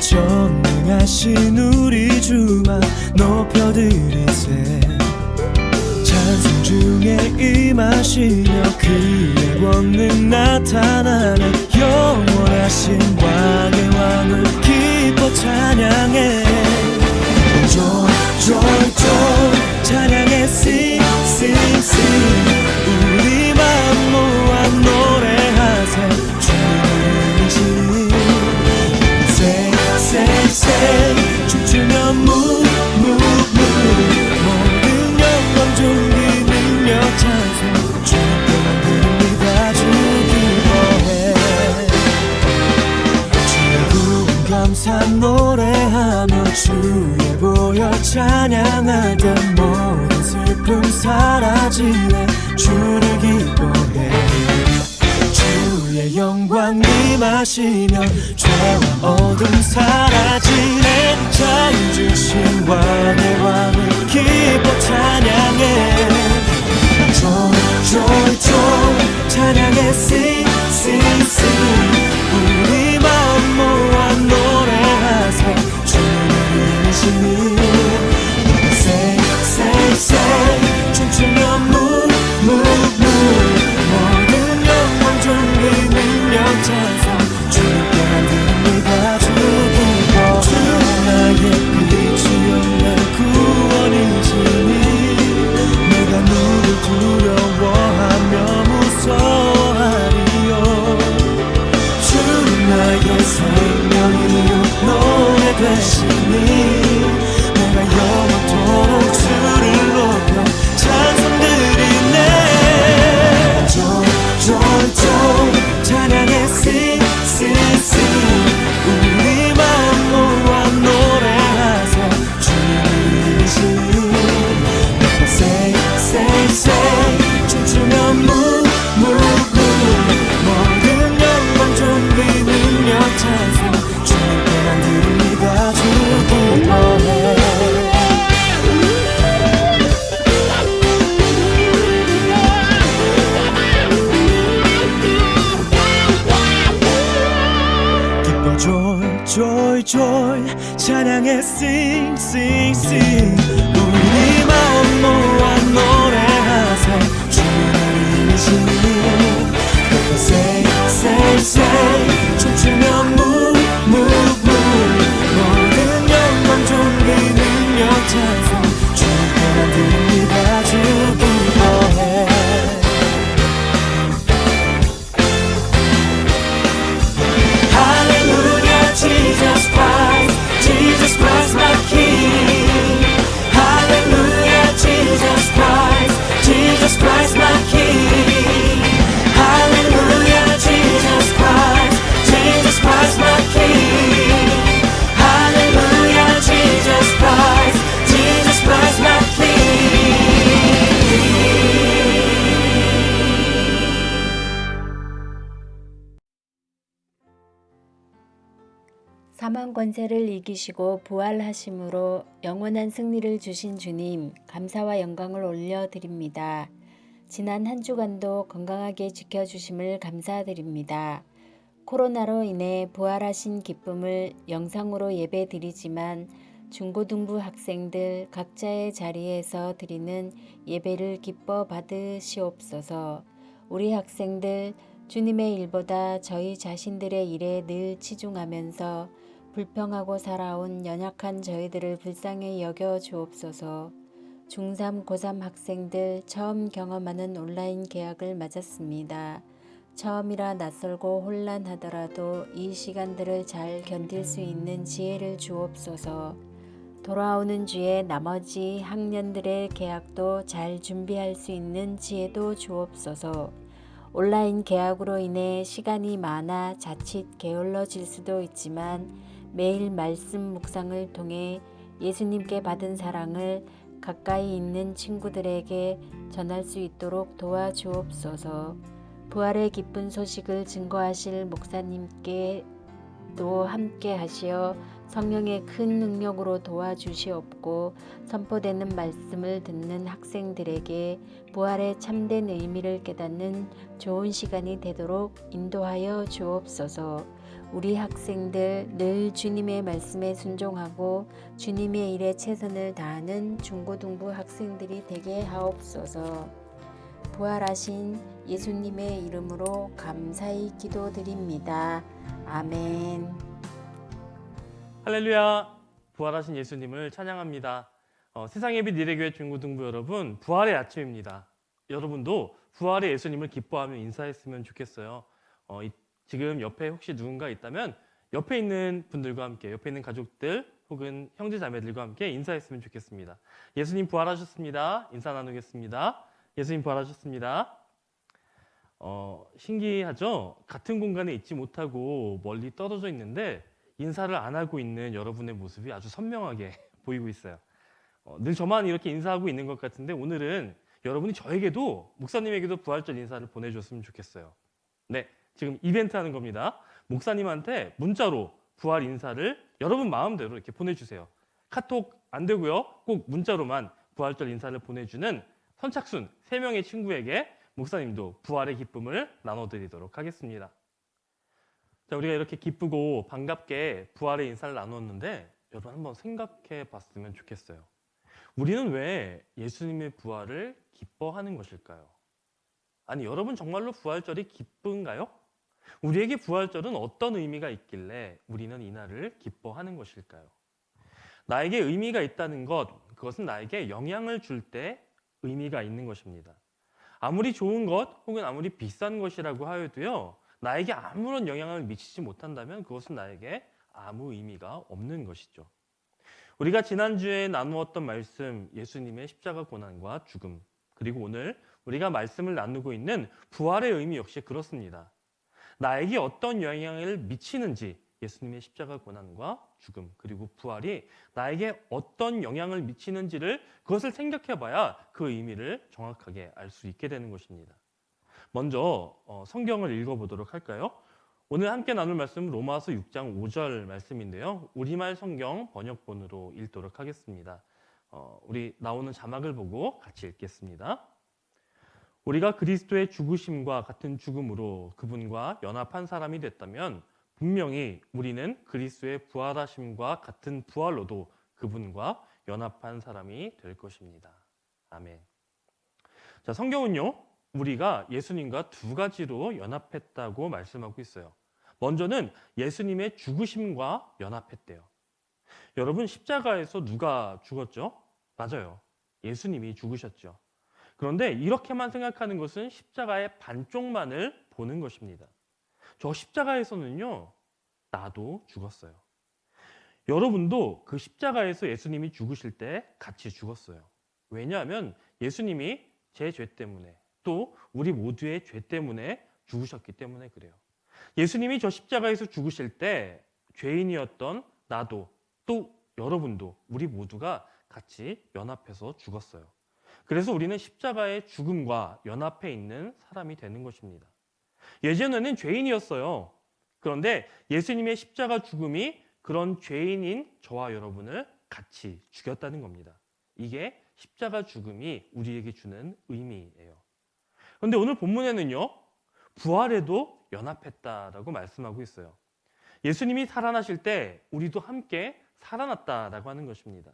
전능하신 우리 주만 높여드리세. 찬송 중에 임하시며 그의 원능 나타나는 영원하신 왕의 왕을 기뻐 찬양해. Joy, joy joy joy 찬양해 sing sing sing 우리 마음 모아 노래하세 주님 이신 그것에 say say 춤추며 권세를 이기시고 부활하심으로 영원한 승리를 주신 주님, 감사와 영광을 올려드립니다. 지난 한 주간도 건강하게 지켜주심을 감사드립니다. 코로나로 인해 부활하신 기쁨을 영상으로 예배 드리지만 중고등부 학생들 각자의 자리에서 드리는 예배를 기뻐 받으시옵소서. 우리 학생들 주님의 일보다 저희 자신들의 일에 늘 치중하면서 불평하고 살아온 연약한 저희들을 불쌍히 여겨 주옵소서. 중3, 고3 학생들 처음 경험하는 온라인 계약을 맞았습니다. 처음이라 낯설고 혼란하더라도 이 시간들을 잘 견딜 수 있는 지혜를 주옵소서. 돌아오는 주에 나머지 학년들의 계약도 잘 준비할 수 있는 지혜도 주옵소서. 온라인 계약으로 인해 시간이 많아 자칫 게을러질 수도 있지만 매일 말씀 묵상을 통해 예수님께 받은 사랑을 가까이 있는 친구들에게 전할 수 있도록 도와주옵소서. 부활의 기쁜 소식을 증거하실 목사님께 또 함께 하시어 성령의 큰 능력으로 도와주시옵고 선포되는 말씀을 듣는 학생들에게 부활의 참된 의미를 깨닫는 좋은 시간이 되도록 인도하여 주옵소서. 우리 학생들 늘 주님의 말씀에 순종하고 주님의 일에 최선을 다하는 중고등부 학생들이 되게 하옵소서. 부활하신 예수님의 이름으로 감사히 기도드립니다. 아멘. 할렐루야! 부활하신 예수님을 찬양합니다. 어, 세상 예비 니레교회 중고등부 여러분, 부활의 아침입니다. 여러분도 부활의 예수님을 기뻐하며 인사했으면 좋겠어요. 어, 이- 지금 옆에 혹시 누군가 있다면 옆에 있는 분들과 함께, 옆에 있는 가족들 혹은 형제 자매들과 함께 인사했으면 좋겠습니다. 예수님 부활하셨습니다. 인사 나누겠습니다. 예수님 부활하셨습니다. 어, 신기하죠? 같은 공간에 있지 못하고 멀리 떨어져 있는데 인사를 안 하고 있는 여러분의 모습이 아주 선명하게 보이고 있어요. 어, 늘 저만 이렇게 인사하고 있는 것 같은데 오늘은 여러분이 저에게도 목사님에게도 부활절 인사를 보내줬으면 좋겠어요. 네, 지금 이벤트 하는 겁니다. 목사님한테 문자로 부활 인사를 여러분 마음대로 이렇게 보내주세요. 카톡 안 되고요. 꼭 문자로만 부활절 인사를 보내주는 선착순 3명의 친구에게 목사님도 부활의 기쁨을 나눠드리도록 하겠습니다. 자, 우리가 이렇게 기쁘고 반갑게 부활의 인사를 나누었는데 여러분 한번 생각해 봤으면 좋겠어요. 우리는 왜 예수님의 부활을 기뻐하는 것일까요? 아니, 여러분 정말로 부활절이 기쁜가요? 우리에게 부활절은 어떤 의미가 있길래 우리는 이날을 기뻐하는 것일까요? 나에게 의미가 있다는 것, 그것은 나에게 영향을 줄 때 의미가 있는 것입니다. 아무리 좋은 것 혹은 아무리 비싼 것이라고 하여도요, 나에게 아무런 영향을 미치지 못한다면 그것은 나에게 아무 의미가 없는 것이죠. 우리가 지난주에 나누었던 말씀, 예수님의 십자가 고난과 죽음, 그리고 오늘 우리가 말씀을 나누고 있는 부활의 의미 역시 그렇습니다. 나에게 어떤 영향을 미치는지 예수님의 십자가 고난과 죽음, 그리고 부활이 나에게 어떤 영향을 미치는지를 그것을 생각해 봐야 그 의미를 정확하게 알 수 있게 되는 것입니다. 먼저 어, 성경을 읽어보도록 할까요? 오늘 함께 나눌 말씀은 로마서 6장 5절 말씀인데요. 우리말 성경 번역본으로 읽도록 하겠습니다. 어, 우리 나오는 자막을 보고 같이 읽겠습니다. 우리가 그리스도의 죽으심과 같은 죽음으로 그분과 연합한 사람이 됐다면 분명히 우리는 그리스도의 부활하심과 같은 부활로도 그분과 연합한 사람이 될 것입니다. 아멘. 자, 성경은요, 우리가 예수님과 두 가지로 연합했다고 말씀하고 있어요. 먼저는 예수님의 죽으심과 연합했대요. 여러분, 십자가에서 누가 죽었죠? 맞아요. 예수님이 죽으셨죠. 그런데 이렇게만 생각하는 것은 십자가의 반쪽만을 보는 것입니다. 저 십자가에서는요, 나도 죽었어요. 여러분도 그 십자가에서 예수님이 죽으실 때 같이 죽었어요. 왜냐하면 예수님이 제 죄 때문에 또 우리 모두의 죄 때문에 죽으셨기 때문에 그래요. 예수님이 저 십자가에서 죽으실 때 죄인이었던 나도 또 여러분도 우리 모두가 같이 연합해서 죽었어요. 그래서 우리는 십자가의 죽음과 연합해 있는 사람이 되는 것입니다. 예전에는 죄인이었어요. 그런데 예수님의 십자가 죽음이 그런 죄인인 저와 여러분을 같이 죽였다는 겁니다. 이게 십자가 죽음이 우리에게 주는 의미예요. 그런데 오늘 본문에는요, 부활에도 연합했다라고 말씀하고 있어요. 예수님이 살아나실 때 우리도 함께 살아났다라고 하는 것입니다.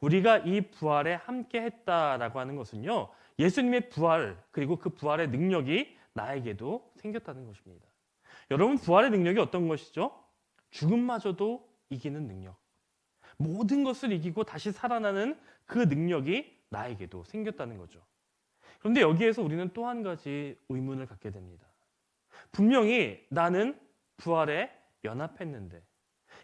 우리가 이 부활에 함께 했다라고 하는 것은요, 예수님의 부활, 그리고 그 부활의 능력이 나에게도 생겼다는 것입니다. 여러분, 부활의 능력이 어떤 것이죠? 죽음마저도 이기는 능력. 모든 것을 이기고 다시 살아나는 그 능력이 나에게도 생겼다는 거죠. 그런데 여기에서 우리는 또 한 가지 의문을 갖게 됩니다. 분명히 나는 부활에 연합했는데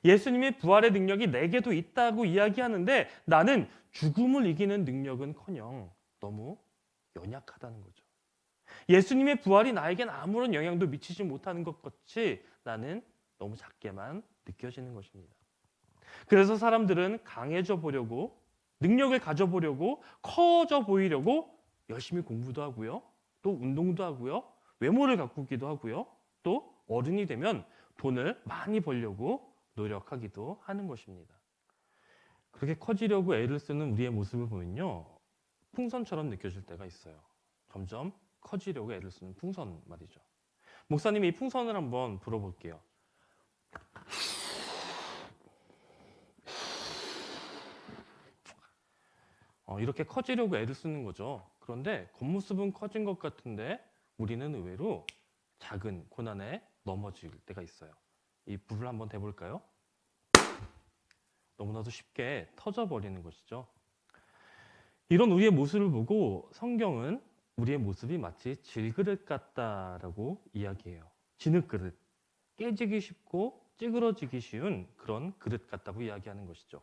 예수님의 부활의 능력이 내게도 있다고 이야기하는데 나는 죽음을 이기는 능력은커녕 너무 연약하다는 거죠. 예수님의 부활이 나에겐 아무런 영향도 미치지 못하는 것 같이 나는 너무 작게만 느껴지는 것입니다. 그래서 사람들은 강해져 보려고 능력을 가져보려고 커져 보이려고 열심히 공부도 하고요. 또 운동도 하고요. 외모를 가꾸기도 하고요. 또 어른이 되면 돈을 많이 벌려고 노력하기도 하는 것입니다. 그렇게 커지려고 애를 쓰는 우리의 모습을 보면요. 풍선처럼 느껴질 때가 있어요. 점점 커지려고 애를 쓰는 풍선 말이죠. 목사님이 이 풍선을 한번 불어볼게요. 어, 이렇게 커지려고 애를 쓰는 거죠. 그런데 겉모습은 커진 것 같은데 우리는 의외로 작은 고난에 넘어질 때가 있어요. 이 불을 한번 대볼까요? 너무나도 쉽게 터져버리는 것이죠. 이런 우리의 모습을 보고 성경은 우리의 모습이 마치 질그릇 같다라고 이야기해요. 진흙 그릇. 깨지기 쉽고 찌그러지기 쉬운 그런 그릇 같다고 이야기하는 것이죠.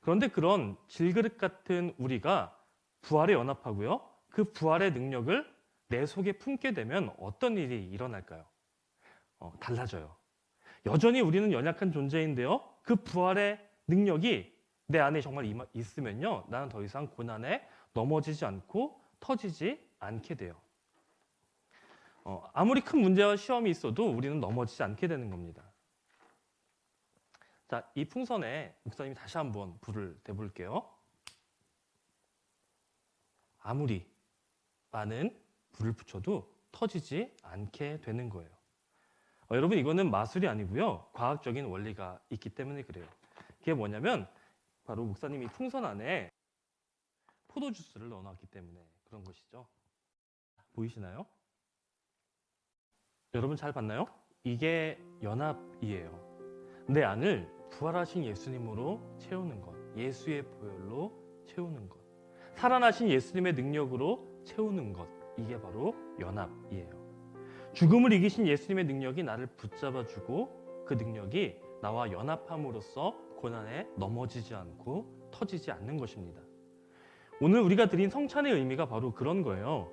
그런데 그런 질그릇 같은 우리가 부활에 연합하고요. 그 부활의 능력을 내 속에 품게 되면 어떤 일이 일어날까요? 어, 달라져요. 여전히 우리는 연약한 존재인데요. 그 부활의 능력이 내 안에 정말 있으면요. 나는 더 이상 고난에 넘어지지 않고 터지지 않게 돼요. 어, 아무리 큰 문제와 시험이 있어도 우리는 넘어지지 않게 되는 겁니다. 자, 이 풍선에 목사님이 다시 한번 불을 대볼게요. 아무리 많은 불을 붙여도 터지지 않게 되는 거예요. 어, 여러분 이거는 마술이 아니고요. 과학적인 원리가 있기 때문에 그래요. 그게 뭐냐면 바로 목사님이 풍선 안에 포도 주스를 넣어놨기 때문에 그런 것이죠. 보이시나요? 여러분 잘 봤나요? 이게 연합이에요. 내 안을 부활하신 예수님으로 채우는 것, 예수의 보혈로 채우는 것, 살아나신 예수님의 능력으로 채우는 것, 이게 바로 연합이에요. 죽음을 이기신 예수님의 능력이 나를 붙잡아주고 그 능력이 나와 연합함으로써 고난에 넘어지지 않고 터지지 않는 것입니다. 오늘 우리가 드린 성찬의 의미가 바로 그런 거예요.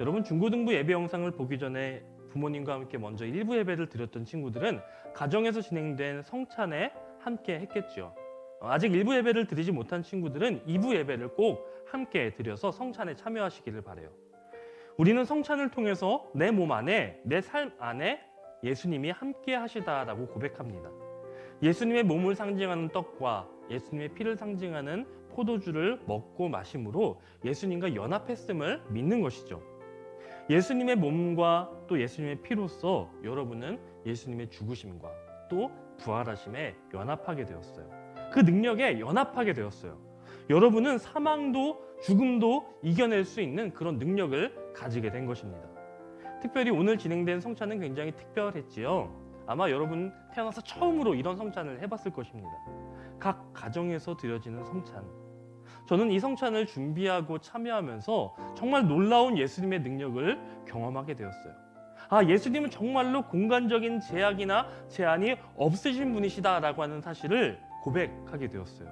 여러분 중고등부 예배 영상을 보기 전에 부모님과 함께 먼저 일부 예배를 드렸던 친구들은 가정에서 진행된 성찬에 함께 했겠죠. 어, 아직 일부 예배를 드리지 못한 친구들은 2부 예배를 꼭 함께 드려서 성찬에 참여하시기를 바래요. 우리는 성찬을 통해서 내 몸 안에 내 삶 안에 예수님이 함께 하시다라고 고백합니다. 예수님의 몸을 상징하는 떡과 예수님의 피를 상징하는 포도주를 먹고 마심으로 예수님과 연합했음을 믿는 것이죠. 예수님의 몸과 또 예수님의 피로서 여러분은 예수님의 죽으심과 또 부활하심에 연합하게 되었어요. 그 능력에 연합하게 되었어요. 여러분은 사망도 죽음도 이겨낼 수 있는 그런 능력을 가지게 된 것입니다. 특별히 오늘 진행된 성찬은 굉장히 특별했지요. 아마 여러분 태어나서 처음으로 이런 성찬을 해봤을 것입니다. 각 가정에서 드려지는 성찬. 저는 이 성찬을 준비하고 참여하면서 정말 놀라운 예수님의 능력을 경험하게 되었어요. 아, 예수님은 정말로 공간적인 제약이나 제한이 없으신 분이시다라고 하는 사실을 고백하게 되었어요.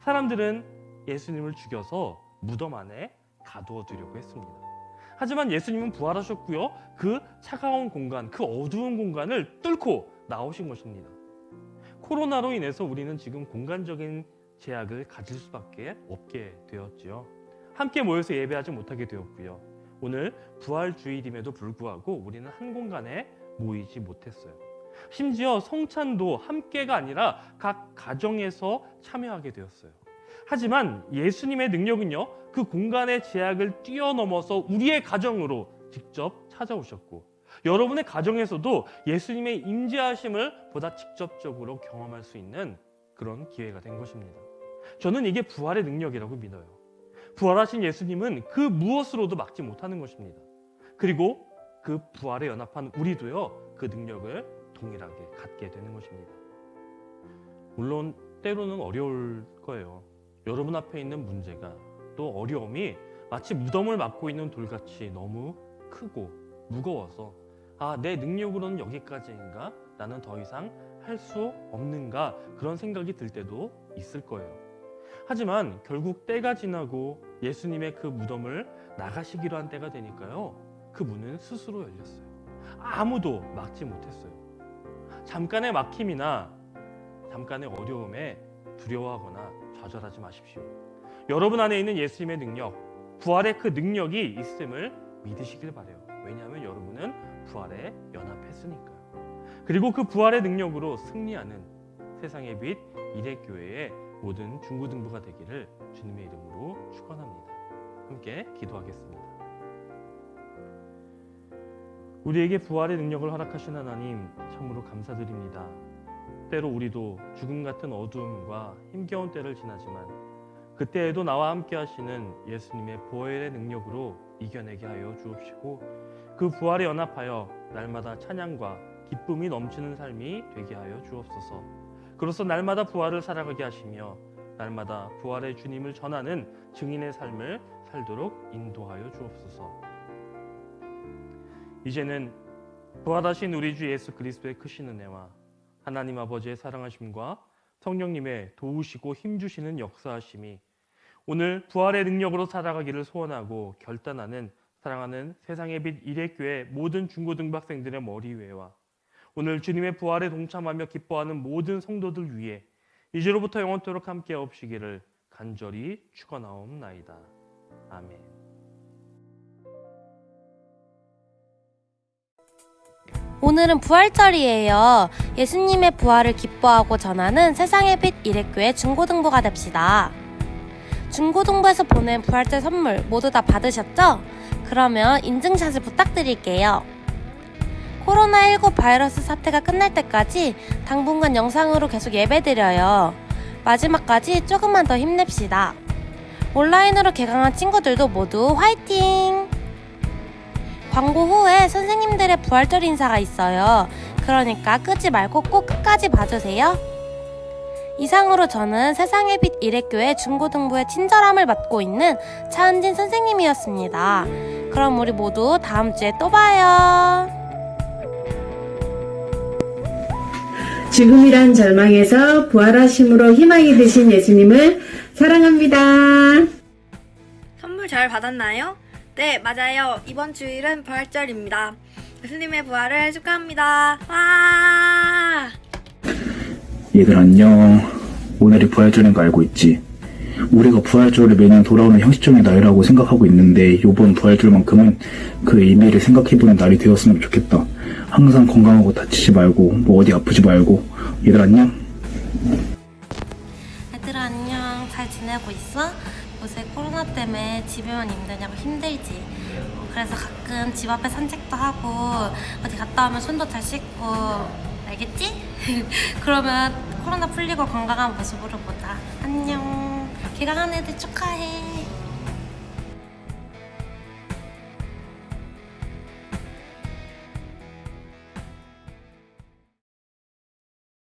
사람들은 예수님을 죽여서 무덤 안에 가두어 두려고 했습니다. 하지만 예수님은 부활하셨고요. 그 차가운 공간, 그 어두운 공간을 뚫고 나오신 것입니다. 코로나로 인해서 우리는 지금 공간적인 제약을 가질 수밖에 없게 되었지요. 함께 모여서 예배하지 못하게 되었고요. 오늘 부활 주일임에도 불구하고 우리는 한 공간에 모이지 못했어요. 심지어 성찬도 함께가 아니라 각 가정에서 참여하게 되었어요. 하지만 예수님의 능력은요, 그 공간의 제약을 뛰어넘어서 우리의 가정으로 직접 찾아오셨고, 여러분의 가정에서도 예수님의 임재하심을 보다 직접적으로 경험할 수 있는 그런 기회가 된 것입니다. 저는 이게 부활의 능력이라고 믿어요. 부활하신 예수님은 그 무엇으로도 막지 못하는 것입니다. 그리고 그 부활에 연합한 우리도요, 그 능력을 동일하게 갖게 되는 것입니다. 물론 때로는 어려울 거예요. 여러분 앞에 있는 문제가 또 어려움이 마치 무덤을 막고 있는 돌같이 너무 크고 무거워서 아, 내 능력으로는 여기까지인가? 나는 더 이상 할 수 없는가? 그런 생각이 들 때도 있을 거예요. 하지만 결국 때가 지나고 예수님의 그 무덤을 나가시기로 한 때가 되니까요. 그 문은 스스로 열렸어요. 아무도 막지 못했어요. 잠깐의 막힘이나 잠깐의 어려움에 두려워하거나 좌절하지 마십시오. 여러분 안에 있는 예수님의 능력, 부활의 그 능력이 있음을 믿으시길 바래요. 왜냐하면 여러분은 부활에 연합했으니까요. 그리고 그 부활의 능력으로 승리하는 세상의 빛 이레교회의 모든 중고등부가 되기를 주님의 이름으로 축원합니다. 함께 기도하겠습니다. 우리에게 부활의 능력을 허락하신 하나님 참으로 감사드립니다. 때로 우리도 죽음 같은 어두움과 힘겨운 때를 지나지만 그때에도 나와 함께 하시는 예수님의 보혈의 능력으로 이겨내게 하여 주옵시고 그 부활에 연합하여 날마다 찬양과 기쁨이 넘치는 삶이 되게 하여 주옵소서. 그로써 날마다 부활을 살아가게 하시며 날마다 부활의 주님을 전하는 증인의 삶을 살도록 인도하여 주옵소서. 이제는 부활하신 우리 주 예수 그리스도의 크신 은혜와 하나님 아버지의 사랑하심과 성령님의 도우시고 힘주시는 역사하심이 오늘 부활의 능력으로 살아가기를 소원하고 결단하는 사랑하는 세상의 빛 일회교회 모든 중고등학생들의 머리 위에와 오늘 주님의 부활에 동참하며 기뻐하는 모든 성도들 위해 이제로부터 영원토록 함께 없시기를 간절히 축원하옵나이다. 아멘. 오늘은 부활절이에요. 예수님의 부활을 기뻐하고 전하는 세상의 빛 일회교회 중고등부가 됩시다. 중고등부에서 보낸 부활절 선물 모두 다 받으셨죠? 그러면 인증샷을 부탁드릴게요. 코로나19 바이러스 사태가 끝날 때까지 당분간 영상으로 계속 예배드려요. 마지막까지 조금만 더 힘냅시다. 온라인으로 개강한 친구들도 모두 화이팅! 광고 후에 선생님들의 부활절 인사가 있어요. 그러니까 끄지 말고 꼭 끝까지 봐주세요. 이상으로 저는 세상의 빛 일회교회 중고등부의 친절함을 맡고 있는 차은진 선생님이었습니다. 그럼 우리 모두 다음 주에 또 봐요. 죽음이란 절망에서 부활하심으로 희망이 되신 예수님을 사랑합니다. 선물 잘 받았나요? 네, 맞아요. 이번 주일은 부활절입니다. 예수님의 부활을 축하합니다. 와! 얘들 안녕. 오늘이 부활절인 거 알고 있지? 우리가 부활절을 매년 돌아오는 형식적인 날이라고 생각하고 있는데 요번 부활절만큼은 그 의미를 생각해보는 날이 되었으면 좋겠다. 항상 건강하고 다치지 말고 뭐 어디 아프지 말고 얘들 안녕. 얘들아 안녕 잘 지내고 있어? 요새 코로나 때문에 집에만 있느냐고 힘들지. 어, 그래서 가끔 집 앞에 산책도 하고 어디 갔다 오면 손도 잘 씻고 알겠지? 그러면 코로나 풀리고 건강한 모습으로 보자. 안녕. 개강한 애들 축하해